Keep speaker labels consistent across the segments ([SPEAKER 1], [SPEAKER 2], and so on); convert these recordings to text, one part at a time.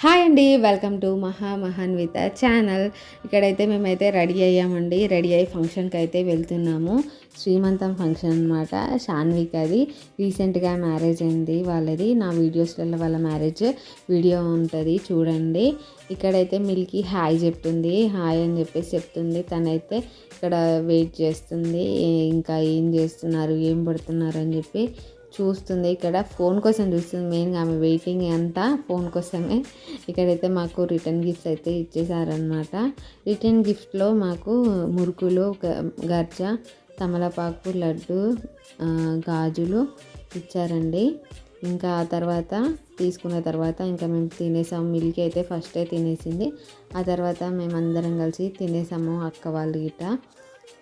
[SPEAKER 1] Hi అండి welcome to మహా Mahanvitha channel. ఇక్కడైతే మేమైతే రెడీ అయ్యామండి. రెడీ అయ్యి ఫంక్షన్కి అయితే వెళ్తున్నాము. శ్రీమంతం ఫంక్షన్ అనమాట షాన్విక్ అది. రీసెంట్గా మ్యారేజ్ అయింది వాళ్ళది. నా వీడియోస్లలో వాళ్ళ మ్యారేజ్ వీడియో ఉంటుంది చూడండి. ఇక్కడైతే మిల్కీ హాయ్ చెప్తుంది. హాయ్ అని చెప్పేసి చెప్తుంది. తనైతే ఇక్కడ వెయిట్ చేస్తుంది. ఇంకా ఏం చేస్తున్నారు ఏం పడుతున్నారు అని చెప్పి చూస్తుంది. ఇక్కడ ఫోన్ కోసం చూస్తుంది. మెయిన్గా ఆమె వెయిటింగ్ అంతా ఫోన్ కోసమే. ఇక్కడైతే మాకు రిటర్న్ గిఫ్ట్స్ అయితే ఇచ్చేసారనమాట రిటర్న్ గిఫ్ట్లో మాకు మురుకులు గర్జ తమలపాకు లడ్డు గాజులు ఇచ్చారండి. ఇంకా ఆ తర్వాత తీసుకున్న తర్వాత ఇంకా మేము తినేసాము. మిల్క్ అయితే ఫస్టే తినేసింది. ఆ తర్వాత మేమందరం కలిసి తినేసాము అక్క వాళ్ళు గిట్ట.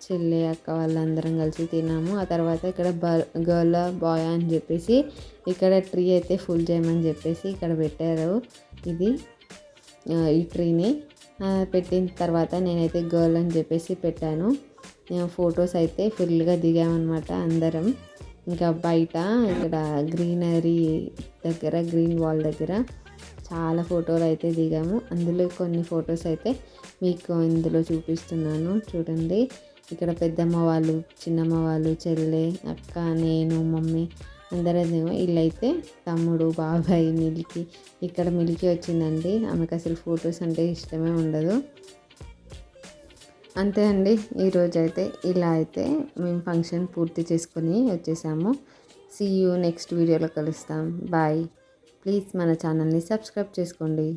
[SPEAKER 1] చెల్లి అక్క వాళ్ళందరం కలిసి తిన్నాము. ఆ తర్వాత ఇక్కడ గర్ల్ బాయ్ అని చెప్పేసి ఇక్కడ ట్రీ అయితే ఫుల్ చేయమని చెప్పేసి ఇక్కడ పెట్టారు. ఇది ఈ ట్రీని. పెట్టిన తర్వాత నేనైతే గర్ల్ అని చెప్పేసి పెట్టాను. ఫొటోస్ అయితే ఫుల్గా దిగామన్నమాట అందరం. ఇంకా బయట ఇక్కడ గ్రీనరీ దగ్గర గ్రీన్ వాల్ దగ్గర చాలా ఫోటోలు అయితే దిగాము. అందులో కొన్ని ఫొటోస్ అయితే మీకు ఇందులో చూపిస్తున్నాను. చూడండి. ఇక్కడ పెద్దమ్మ వాళ్ళు చిన్నమ్మ వాళ్ళు చెల్లె అక్క నేను మమ్మీ అందరం వీళ్ళైతే తమ్ముడు బాబాయ్ మిల్కి. ఇక్కడ మిల్కి వచ్చిందండి. ఆమెకు అసలు ఫొటోస్ అంటే ఇష్టమే ఉండదు. అంతే అండి. ఈరోజు అయితే ఇలా అయితే మేము ఫంక్షన్ పూర్తి చేసుకొని వచ్చేసాము. సీ యూ నెక్స్ట్ వీడియోలో కలుస్తాం. బాయ్ ప్లీజ్ మన ఛానల్ని సబ్స్క్రైబ్ చేసుకోండి.